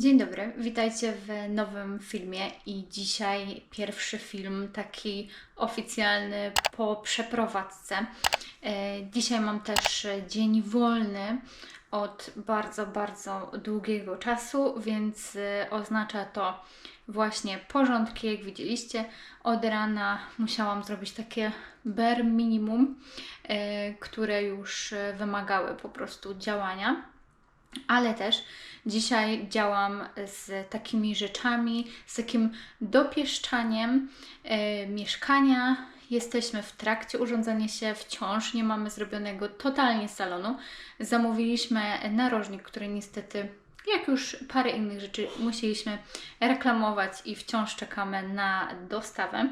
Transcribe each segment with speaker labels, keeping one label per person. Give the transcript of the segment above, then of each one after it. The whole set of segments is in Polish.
Speaker 1: dobry, witajcie w nowym filmie i dzisiaj pierwszy film taki oficjalny po przeprowadzce. E, Dzisiaj mam też dzień wolny od bardzo, bardzo długiego czasu, więc e, oznacza to właśnie porządki, jak widzieliście. Od rana musiałam zrobić takie bare minimum, e, które już wymagały po prostu działania ale też dzisiaj działam z takimi rzeczami, z takim dopieszczaniem e, mieszkania. Jesteśmy w trakcie urządzania się, wciąż nie mamy zrobionego totalnie salonu. Zamówiliśmy narożnik, który niestety, jak już parę innych rzeczy, musieliśmy reklamować i wciąż czekamy na dostawę.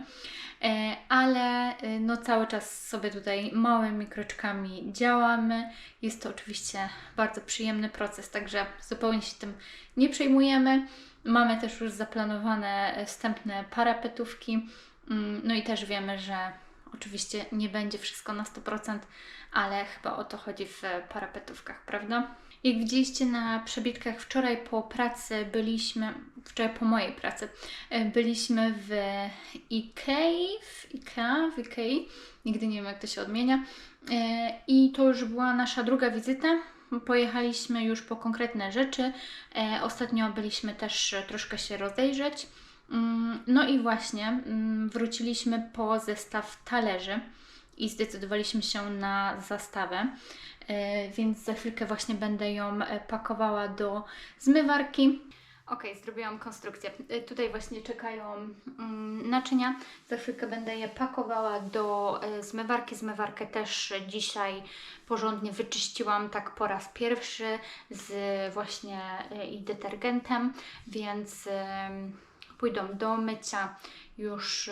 Speaker 1: E, ale e, no cały czas sobie tutaj małymi kroczkami działamy. Jest to oczywiście bardzo przyjemny proces, także zupełnie się tym nie przejmujemy. Mamy też już zaplanowane wstępne parapetówki, Mm, no i też wiemy, że oczywiście nie będzie wszystko na 100%, ale chyba o to chodzi w parapetówkach, prawda? Jak widzieliście na przebitkach wczoraj po pracy byliśmy, wczoraj po mojej pracy, e, byliśmy w Ikei, w Ikea, w Ikei, nigdy nie wiem jak to się odmienia E, i to już była nasza druga wizyta. Pojechaliśmy już po konkretne rzeczy. E, Ostatnio byliśmy też troszkę się rozejrzeć. Mm, No i właśnie mm, wróciliśmy po zestaw talerzy i zdecydowaliśmy się na zastawę, E, więc za chwilkę właśnie będę ją e, pakowała do zmywarki. Ok, zrobiłam konstrukcję. E, Tutaj właśnie czekają mm, naczynia. Za chwilkę będę je pakowała do zmywarki. Zmywarkę też dzisiaj porządnie wyczyściłam tak po raz pierwszy z właśnie i detergentem, więc pójdą do mycia już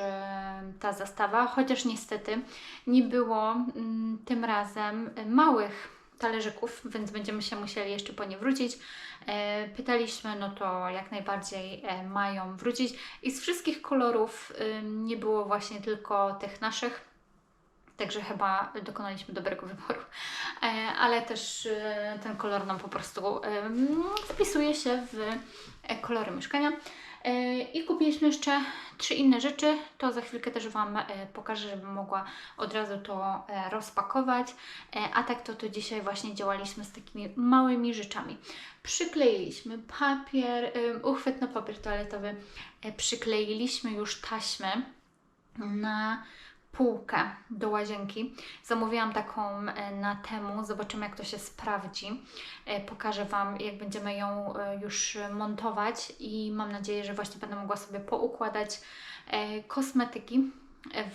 Speaker 1: ta zastawa, chociaż niestety nie było mm, tym razem małych talerzyków, więc będziemy się musieli jeszcze po nie wrócić. E, Pytaliśmy, no to jak najbardziej e, mają wrócić. I z wszystkich kolorów nie było właśnie tylko tych naszych. Także chyba dokonaliśmy dobrego wyboru. E, ale też ten kolor nam po prostu wpisuje się w kolory mieszkania. E, I kupiliśmy jeszcze trzy inne rzeczy. To za chwilkę też Wam e, pokażę, żebym mogła od razu to e, rozpakować. A tak to, to dzisiaj właśnie działaliśmy z takimi małymi rzeczami. Przykleiliśmy papier, uchwyt na papier toaletowy. Przykleiliśmy już taśmę na półkę do łazienki. Zamówiłam taką e, na temu, zobaczymy jak to się sprawdzi. E, Pokażę Wam, jak będziemy ją e, już montować i mam nadzieję, że właśnie będę mogła sobie poukładać kosmetyki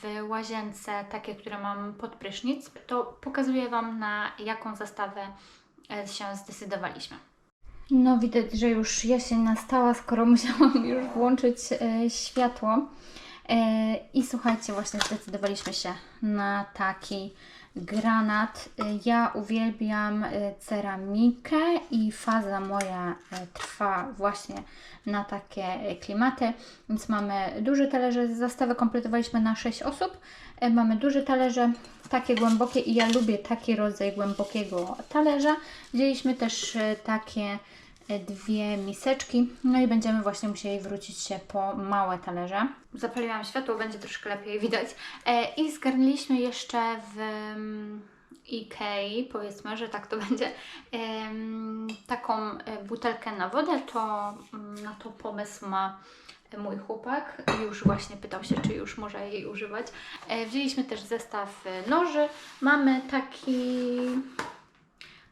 Speaker 1: w łazience, takie, które mam pod prysznic. To pokazuję Wam, na jaką zastawę się zdecydowaliśmy. No widać, że już jesień nastała, skoro musiałam już włączyć światło. I słuchajcie, właśnie zdecydowaliśmy się na taki granat. Ja uwielbiam e, ceramikę i faza moja e, trwa właśnie na takie e, klimaty. Więc mamy duże talerze z zastawy, kompletowaliśmy na 6 osób. Mamy duże talerze, takie głębokie i ja lubię taki rodzaj głębokiego talerza. Wzięliśmy też takie dwie miseczki. No i będziemy właśnie musieli wrócić się po małe talerze. Zapaliłam światło, będzie troszkę lepiej widać. E, I zgarnęliśmy jeszcze w mm, Ikei, powiedzmy, że tak to będzie, taką e, butelkę na wodę. To mm, na to pomysł ma mój chłopak. Już właśnie pytał się, czy już może jej używać. E, Wzięliśmy też zestaw noży. Mamy taki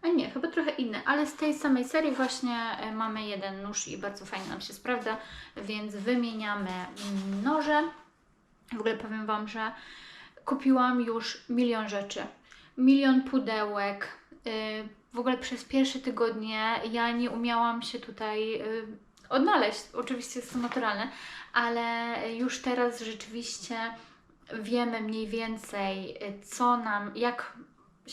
Speaker 1: a nie, chyba trochę inny, ale z tej samej serii właśnie e, mamy jeden nóż i bardzo fajnie nam się sprawdza, więc wymieniamy noże. W ogóle powiem Wam, że kupiłam już milion rzeczy, milion pudełek. y, W ogóle przez pierwsze tygodnie ja nie umiałam się tutaj y, odnaleźć. Oczywiście jest to naturalne, ale już teraz rzeczywiście wiemy mniej więcej, y, co nam, jak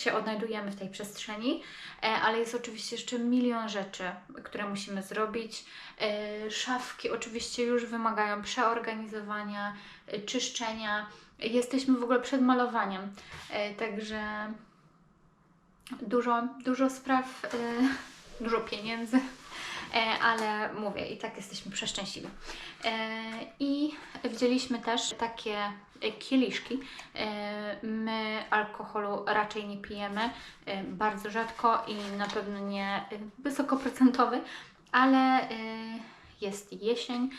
Speaker 1: się odnajdujemy w tej przestrzeni, e, ale jest oczywiście jeszcze milion rzeczy, które musimy zrobić. E, Szafki oczywiście już wymagają przeorganizowania, e, czyszczenia. Jesteśmy w ogóle przed malowaniem, także dużo, dużo spraw, dużo pieniędzy. ale mówię, i tak jesteśmy przeszczęśliwi. E, I wzięliśmy też takie e, kieliszki. E, My alkoholu raczej nie pijemy, bardzo rzadko i na pewno nie wysokoprocentowy, ale jest jesień,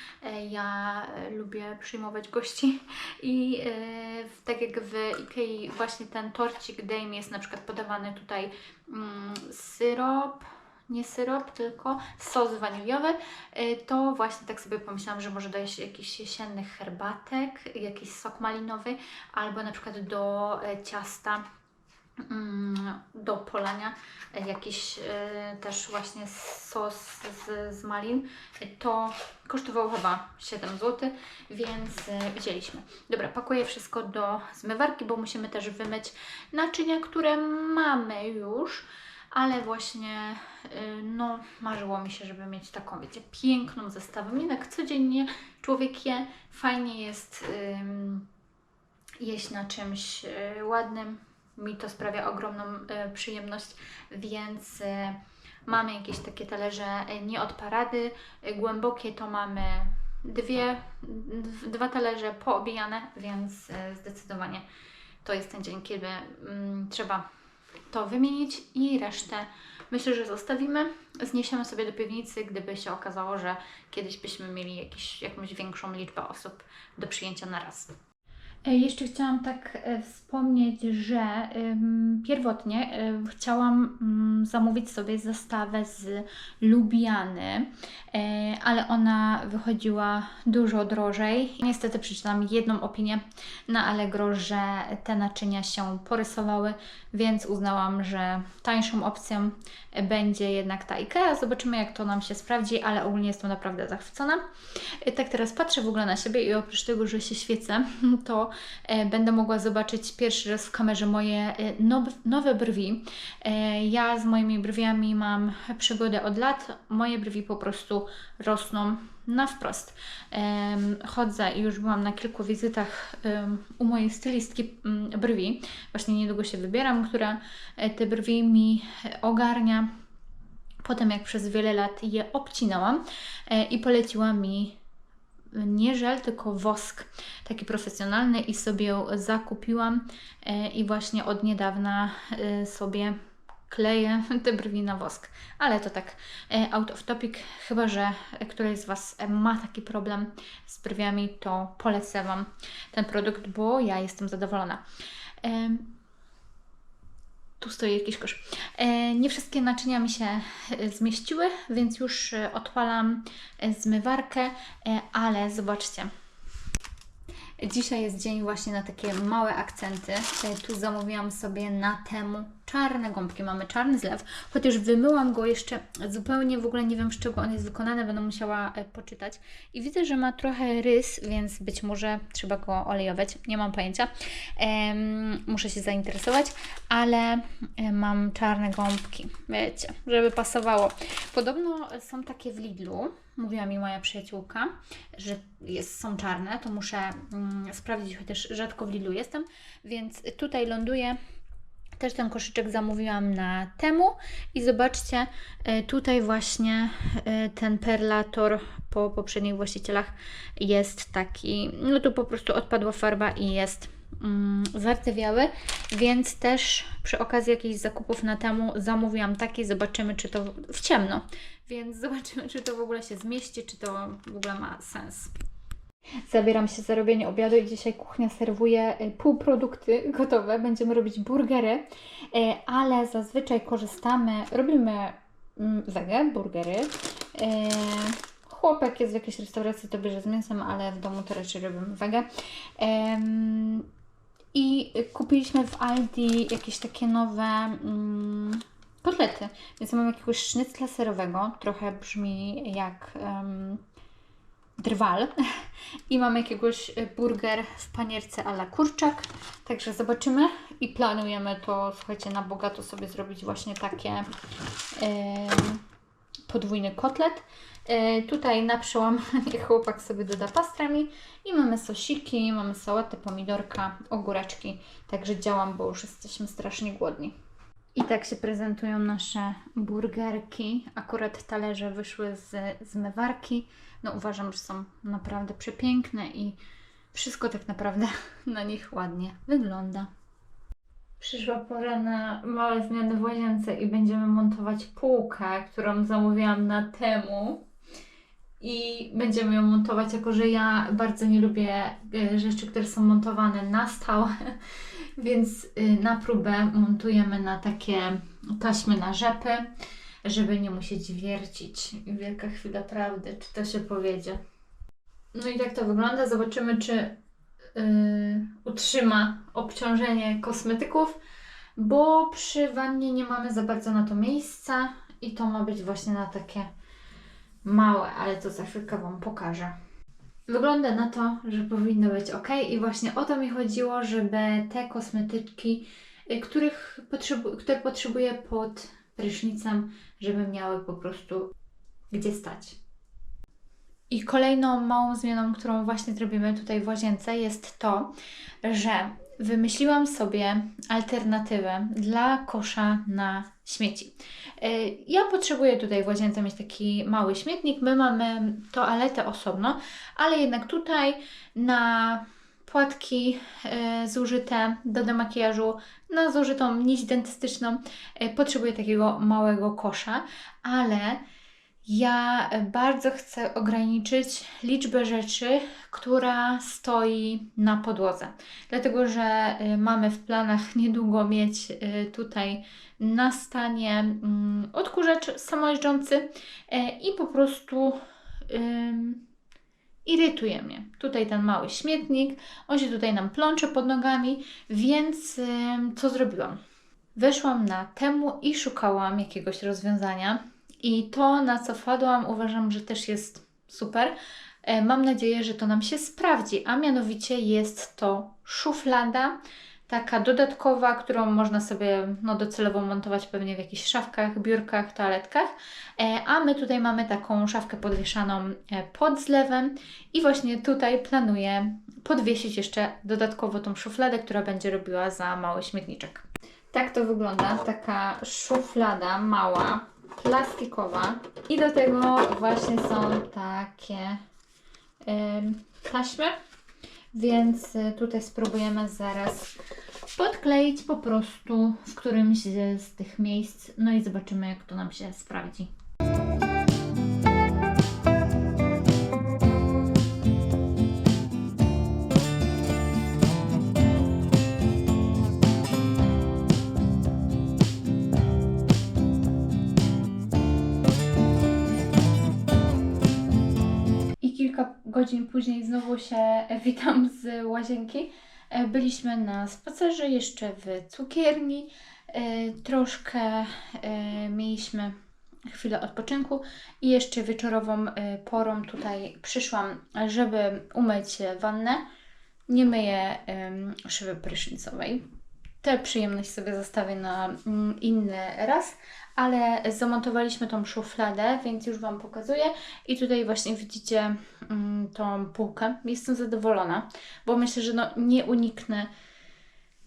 Speaker 1: ja lubię przyjmować gości i tak jak w Ikei właśnie ten torcik Dame jest na przykład podawany tutaj mm, syrop, nie syrop, tylko sos waniliowy, e, to właśnie tak sobie pomyślałam, że może dojść jakichś jesiennych herbatek, jakiś sok malinowy, albo na przykład do e, ciasta mm, do polania e, jakiś e, też właśnie sos z, z malin. To kosztowało chyba 7 zł, więc wzięliśmy. Dobra, pakuję wszystko do zmywarki, bo musimy też wymyć naczynia, które mamy już. Ale właśnie, y, no, marzyło mi się, żeby mieć taką, wiecie, piękną zestawę. Jednak codziennie człowiek je, fajnie jest jeść na czymś y, ładnym. Mi to sprawia ogromną y, przyjemność, więc y, mamy jakieś takie talerze y, nie od parady. Głębokie to mamy dwie, dwa talerze poobijane, więc zdecydowanie to jest ten dzień, kiedy mm, trzeba to wymienić i resztę myślę, że zostawimy. Zniesiemy sobie do piwnicy, gdyby się okazało, że kiedyś byśmy mieli jakiś, jakąś większą liczbę osób do przyjęcia na raz. E, Jeszcze chciałam tak e, wspomnieć, że pierwotnie e, chciałam mm, zamówić sobie zestawę z Lubiany, ale ona wychodziła dużo drożej. Niestety przeczytałam jedną opinię na Allegro, że te naczynia się porysowały, więc uznałam, że tańszą opcją będzie jednak ta IKEA. Zobaczymy, jak to nam się sprawdzi, ale ogólnie jestem naprawdę zachwycona. Tak teraz patrzę w ogóle na siebie i oprócz tego, że się świecę, to będę mogła zobaczyć pierwszy raz w kamerze moje e, nowe, brwi. E, ja z moimi brwiami mam przygodę od lat. Moje brwi po prostu rosną na wprost. Chodzę i już byłam na kilku wizytach u mojej stylistki mm, brwi. Właśnie niedługo się wybieram, która e, te brwi mi e, ogarnia. Potem jak przez wiele lat je obcinałam e, i poleciła mi nie żel, tylko wosk, taki profesjonalny i sobie zakupiłam e, i właśnie od niedawna e, sobie kleję te brwi na wosk. Ale to tak e, out of topic, chyba że któraś z Was ma taki problem z brwiami, to polecę Wam ten produkt, bo ja jestem zadowolona. Tu stoi jakiś kosz. E, nie wszystkie naczynia mi się e, zmieściły, więc już e, odpalam zmywarkę, ale zobaczcie. Dzisiaj jest dzień właśnie na takie małe akcenty. Tu zamówiłam sobie na temu czarne gąbki. Mamy czarny zlew, chociaż wymyłam go jeszcze zupełnie, w ogóle nie wiem z czego on jest wykonany, będę musiała e, poczytać. I widzę, że ma trochę rys, więc być może trzeba go olejować. Nie mam pojęcia. Muszę się zainteresować, ale e, mam czarne gąbki, wiecie, żeby pasowało. Podobno są takie w Lidlu, mówiła mi moja przyjaciółka, że jest, są czarne, to muszę mm, sprawdzić, chociaż rzadko w Lidlu jestem, więc tutaj ląduję. Też ten koszyczek zamówiłam na temu. I zobaczcie, e, tutaj właśnie e, ten perlator po poprzednich właścicielach jest taki, no tu po prostu odpadła farba i jest mm, zardzewiały, więc też przy okazji jakichś zakupów na temu zamówiłam taki, zobaczymy czy to w ciemno, więc zobaczymy czy to w ogóle się zmieści, czy to w ogóle ma sens. Zabieram się za robienie obiadu i dzisiaj kuchnia serwuje e, półprodukty gotowe. Będziemy robić burgery, e, ale zazwyczaj korzystamy, robimy mm, wege, burgery. E, Chłopek jest w jakiejś restauracji, to bierze z mięsem, ale w domu to raczej robimy wege. I kupiliśmy w Aldi jakieś takie nowe mm, kotlety. Więc mam jakiegoś sznycla serowego, trochę brzmi jak drwal. I mam jakiegoś y, burger w panierce a la kurczak. Także zobaczymy i planujemy to, słuchajcie, na bogato sobie zrobić właśnie takie em, podwójny kotlet. E, tutaj na przełamanie chłopak sobie doda pastrami i mamy sosiki, mamy sałatę, pomidorka, ogóreczki. Także działam, bo już jesteśmy strasznie głodni. I tak się prezentują nasze burgerki. Akurat talerze wyszły z zmywarki. No uważam, że są naprawdę przepiękne i wszystko tak naprawdę na nich ładnie wygląda. Przyszła pora na małe zmiany w łazience i będziemy montować półkę, którą zamówiłam na temu. I będziemy ją montować, jako że ja bardzo nie lubię e, rzeczy, które są montowane na stałe, więc y, na próbę montujemy na takie taśmy na rzepy, żeby nie musieć wiercić. Wielka chwila prawdy, czy to się powiedzie. No i tak to wygląda. Zobaczymy, czy yy, utrzyma obciążenie kosmetyków, bo przy wannie nie mamy za bardzo na to miejsca i to ma być właśnie na takie małe, ale to za chwilkę Wam pokażę. Wygląda na to, że powinno być ok i właśnie o to mi chodziło, żeby te kosmetyczki, y, których potrzebu- które potrzebuję pod prysznicem, żeby miały po prostu gdzie stać. I kolejną małą zmianą, którą właśnie zrobimy tutaj w łazience, jest to, że wymyśliłam sobie alternatywę dla kosza na śmieci. Y, Ja potrzebuję tutaj w łazience mieć taki mały śmietnik. My mamy toaletę osobno, ale jednak tutaj na płatki y, zużyte do demakijażu, na zużytą nić dentystyczną y, potrzebuję takiego małego kosza, ale ja bardzo chcę ograniczyć liczbę rzeczy, która stoi na podłodze. Dlatego, że y, mamy w planach niedługo mieć y, tutaj na stanie mm, odkurzacz samojeżdżący i po prostu irytuje mnie. Tutaj ten mały śmietnik, on się tutaj nam plącze pod nogami, więc co zrobiłam? Weszłam na temu i szukałam jakiegoś rozwiązania. I to, na co wpadłam, uważam, że też jest super. E, Mam nadzieję, że to nam się sprawdzi, a mianowicie jest to szuflada, taka dodatkowa, którą można sobie no, docelowo montować pewnie w jakichś szafkach, biurkach, toaletkach. E, A my tutaj mamy taką szafkę podwieszaną e, pod zlewem i właśnie tutaj planuję podwiesić jeszcze dodatkowo tą szufladę, która będzie robiła za mały śmietniczek. Tak to wygląda, taka szuflada mała, plastikowa. I do tego właśnie są takie taśmy, więc y, tutaj spróbujemy zaraz podkleić po prostu w którymś z tych miejsc, no i zobaczymy jak to nam się sprawdzi. Godzin później znowu się witam z łazienki. E, Byliśmy na spacerze jeszcze w cukierni. E, Troszkę e, mieliśmy chwilę odpoczynku i jeszcze wieczorową porą tutaj przyszłam, żeby umyć wannę. Nie myję szyby prysznicowej. Tę przyjemność sobie zostawię na mm, inny raz, ale zamontowaliśmy tą szufladę, więc już Wam pokazuję. I tutaj właśnie widzicie mm, tą półkę. Jestem zadowolona, bo myślę, że no, nie uniknę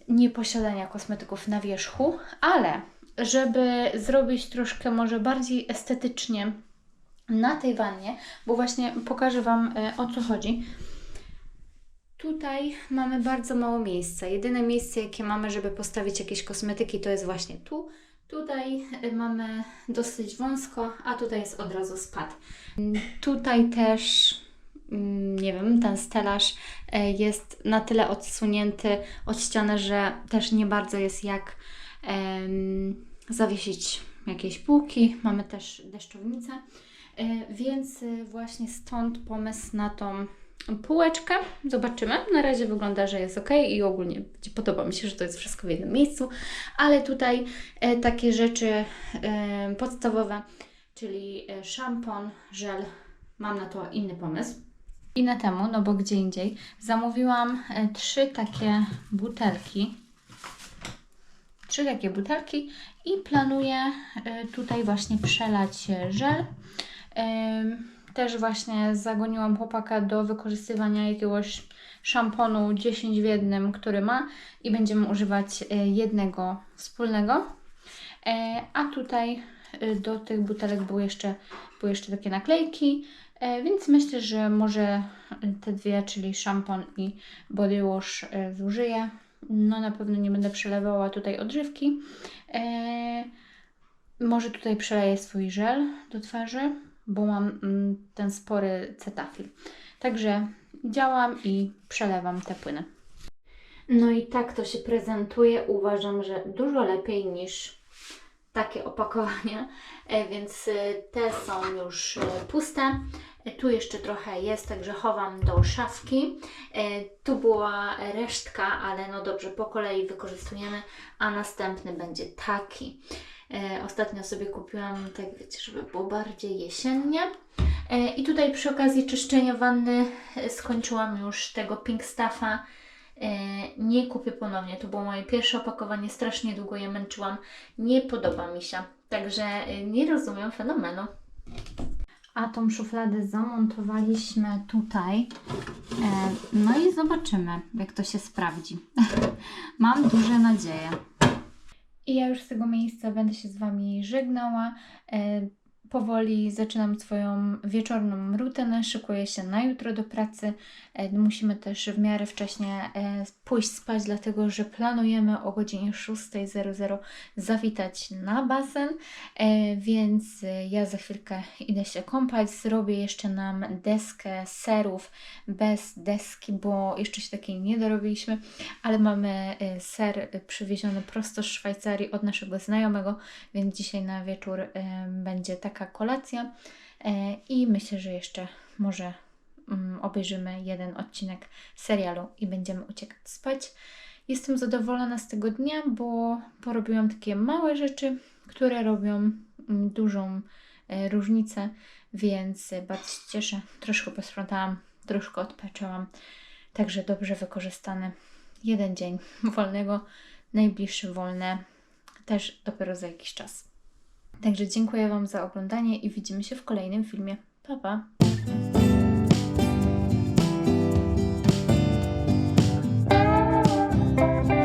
Speaker 1: nieposiadania kosmetyków na wierzchu, ale żeby zrobić troszkę może bardziej estetycznie na tej wannie, bo właśnie pokażę Wam e, o co chodzi. Tutaj mamy bardzo mało miejsca. Jedyne miejsce, jakie mamy, żeby postawić jakieś kosmetyki, to jest właśnie tu. Tutaj y, mamy dosyć wąsko, a tutaj jest od razu spad. Mm, Tutaj też, mm, nie wiem, ten stelaż e, jest na tyle odsunięty od ściany, że też nie bardzo jest jak zawiesić jakieś półki. Mamy też deszczownicę, e, więc y, właśnie stąd pomysł na tą półeczkę. Zobaczymy. Na razie wygląda, że jest ok i ogólnie podoba mi się, że to jest wszystko w jednym miejscu, ale tutaj e, takie rzeczy e, podstawowe, czyli e, szampon, żel. Mam na to inny pomysł. I na temu, no bo gdzie indziej, zamówiłam e, trzy takie butelki. Trzy takie butelki i planuję e, tutaj właśnie przelać żel. Też właśnie zagoniłam chłopaka do wykorzystywania jakiegoś szamponu 10 w jednym, który ma i będziemy używać e, jednego wspólnego. E, a tutaj y, do tych butelek były jeszcze, były jeszcze takie naklejki, e, więc myślę, że może te dwie, czyli szampon i body wash e, zużyję. No na pewno nie będę przelewała tutaj odżywki. E, może tutaj przeleję swój żel do twarzy, bo mam mm, ten spory cetafil. Także działam i przelewam te płyny. No i tak to się prezentuje. Uważam, że dużo lepiej niż takie opakowania, E, więc e, te są już e, puste. Tu jeszcze trochę jest, także chowam do szafki. Tu była resztka, ale no dobrze, po kolei wykorzystujemy, a następny będzie taki. E, Ostatnio sobie kupiłam, tak wiecie, żeby było bardziej jesiennie. E, I tutaj przy okazji czyszczenia wanny e, skończyłam już tego Pink Stuffa. E, Nie kupię ponownie. To było moje pierwsze opakowanie. Strasznie długo je męczyłam. Nie podoba mi się. Także nie rozumiem fenomenu. A tą szufladę zamontowaliśmy tutaj. No i zobaczymy, jak to się sprawdzi. Mam duże nadzieje. I ja już z tego miejsca będę się z Wami żegnała. Powoli zaczynam swoją wieczorną rutynę, szykuję się na jutro do pracy. E, Musimy też w miarę wcześnie e, pójść spać, dlatego że planujemy o godzinie 6.00 zawitać na basen, E, więc ja za chwilkę idę się kąpać. Zrobię jeszcze nam deskę serów bez deski, bo jeszcze się takiej nie dorobiliśmy, ale mamy ser przywieziony prosto z Szwajcarii od naszego znajomego, więc dzisiaj na wieczór będzie taka kolacja e, i myślę, że jeszcze może mm, obejrzymy jeden odcinek serialu i będziemy uciekać spać. Jestem zadowolona z tego dnia, bo porobiłam takie małe rzeczy, które robią mm, dużą e, różnicę, więc bardzo się cieszę. Troszkę posprzątałam, troszkę odpaczałam, także dobrze wykorzystany jeden dzień wolnego, najbliższy wolny też dopiero za jakiś czas. Także dziękuję Wam za oglądanie i widzimy się w kolejnym filmie. Pa, pa!